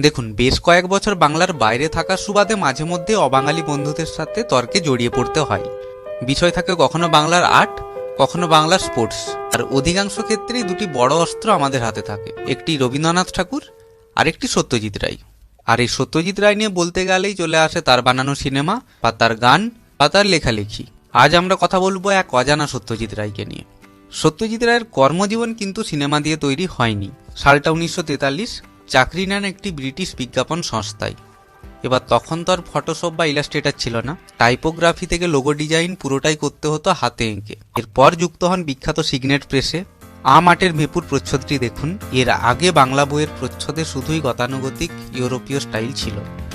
দেখুন, বেশ কয়েক বছর বাংলার বাইরে থাকার সুবাদে মাঝে মধ্যে অবাঙালি বন্ধুদের সাথে তর্কে জড়িয়ে পড়তে হয়। বিষয় থাকে কখনো বাংলার আর্ট, কখনো বাংলার স্পোর্টস। আর অধিকাংশ ক্ষেত্রেই দুটি বড় অস্ত্র আমাদের হাতে থাকে। একটি রবীন্দ্রনাথ ঠাকুর আর একটি সত্যজিৎ রায়। আর এই সত্যজিৎ রায় নিয়ে বলতে গেলেই চলে আসে তার বানানো সিনেমা বা তার গান বা তার লেখালেখি। আজ আমরা কথা বলব এক অজানা সত্যজিৎ রায়কে নিয়ে। সত্যজিৎ রায়ের কর্মজীবন কিন্তু সিনেমা দিয়ে তৈরি হয়নি। সালটা উনিশশো তেতাল্লিশ চাকরি নেন একটি ব্রিটিশ বিজ্ঞাপন সংস্থায়। এবার তখন তো আর ফটোশপ বা ইলাস্ট্রেটার ছিল না। টাইপোগ্রাফি থেকে লোগো ডিজাইন পুরোটাই করতে হতো হাতে এঁকে। এরপর যুক্ত হন বিখ্যাত সিগনেট প্রেসে আম মাটের ভেপুর প্রচ্ছদটি দেখুন। এর আগে বাংলা বইয়ের প্রচ্ছদে শুধুই গতানুগতিক ইউরোপীয় স্টাইল ছিল।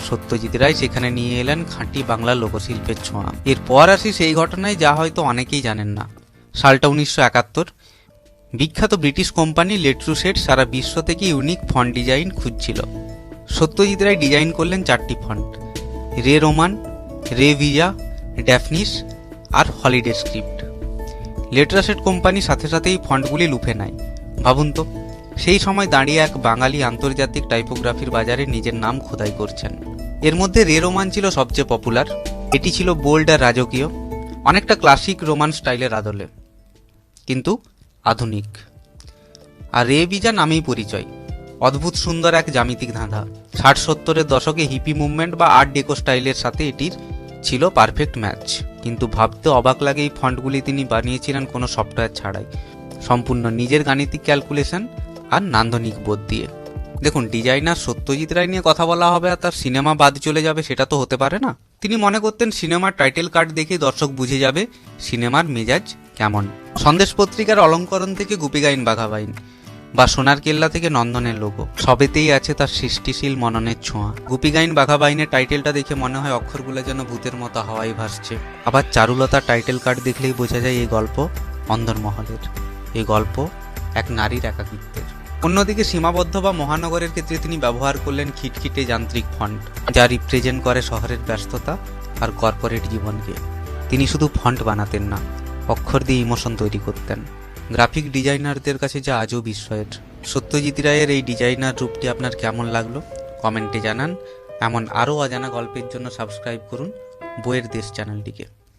সত্যজিৎ রায় সেখানে নিয়ে এলেন খাঁটি বাংলা লোকশিল্পের ছোঁয়া। এরপর আসি সেই ঘটনায় যা হয়তো অনেকেই জানেন না। সালটা উনিশশো একাত্তর। বিখ্যাত ব্রিটিশ কোম্পানি লেট্রুসেট সারা বিশ্ব থেকে ইউনিক ফন্ট ডিজাইন খুঁজছিল। সত্যজিৎ রায় ডিজাইন করলেন চারটি ফন্ট, রে রোমান, রে ভিজা, ড্যাফনিস আর হলিডে স্ক্রিপ্ট। লেট্রাসেট কোম্পানি সাথে সাথে এই ফন্টগুলি লুফে নেয়। ভাবুন তো, সেই সময় দাঁড়িয়ে এক বাঙালি আন্তর্জাতিক টাইপোগ্রাফির বাজারে নিজের নাম খোদাই করছেন। এর মধ্যে রে রোমান ছিল সবচেয়ে পপুলার, এটি ছিল বোল্ড আর রাজকীয়, অনেকটা ক্লাসিক রোমান স্টাইলের আদলে। কিন্তু আধুনিক। আর রে বিজা নামেই পরিচয়। অদ্ভুত সুন্দর এক জ্যামিতিক ধাঁধা। ষাট সত্তরের দশকে হিপি মুভমেন্ট বা আর্ট ডেকো স্টাইলের সাথে এটির ছিল পারফেক্ট ম্যাচ। কিন্তু ভাবতে অবাক লাগে এই ফন্টগুলি তিনি বানিয়েছিলেন কোনো সফটওয়্যার ছাড়াই। সম্পূর্ণ নিজের গাণিতিক ক্যালকুলেশন আর নান্দনিক বোধ দিয়ে। দেখুন, ডিজাইনার সত্যজিৎ রায় নিয়ে কথা বলা হবে আর তার সিনেমা বাদ চলে যাবে সেটা তো হতে পারে না। তিনি মনে করতেন সিনেমার টাইটেল কার্ড দেখে দর্শক বুঝে যাবে সিনেমার মেজাজ কেমন। সন্দেশ পত্রিকার অলঙ্করণ থেকে গুপিগাইন বাঘাবাইন বা সোনার কেল্লা থেকে নন্দনের লোগো। সবেতেই আছে তার সৃষ্টিশীল মননের ছোঁয়া। গুপিগাইন বাঘাবাইনের টাইটেলটা দেখে মনে হয় অক্ষরগুলো যেন ভূতের মতো হাওয়ায় ভাসছে। আবার চারুলতার টাইটেল কার্ড দেখলেই বোঝা যায় এই গল্প অন্দরমহলের। এই গল্প এক নারীর একাকিত্বের। অন্যদিকে সীমাবদ্ধ বা মহানগরের ক্ষেত্রে তিনি ব্যবহার করলেন খিটখিটে যান্ত্রিক ফন্ট, যা রিপ্রেজেন্ট করে শহরের ব্যস্ততা আর কর্পোরেট জীবনকে। তিনি শুধু ফন্ট বানাতেন না অক্ষর দিয়ে ইমোশন তৈরি করতেন। গ্রাফিক ডিজাইনারদের কাছে যা আজও বিস্ময়ের। সত্যজিৎ রায়ের এই ডিজাইনার রূপটি আপনার কেমন লাগল? কমেন্টে জানান। এমন আরও অজানা গল্পের জন্য সাবস্ক্রাইব করুন বইয়ের দেশ চ্যানেলটিকে।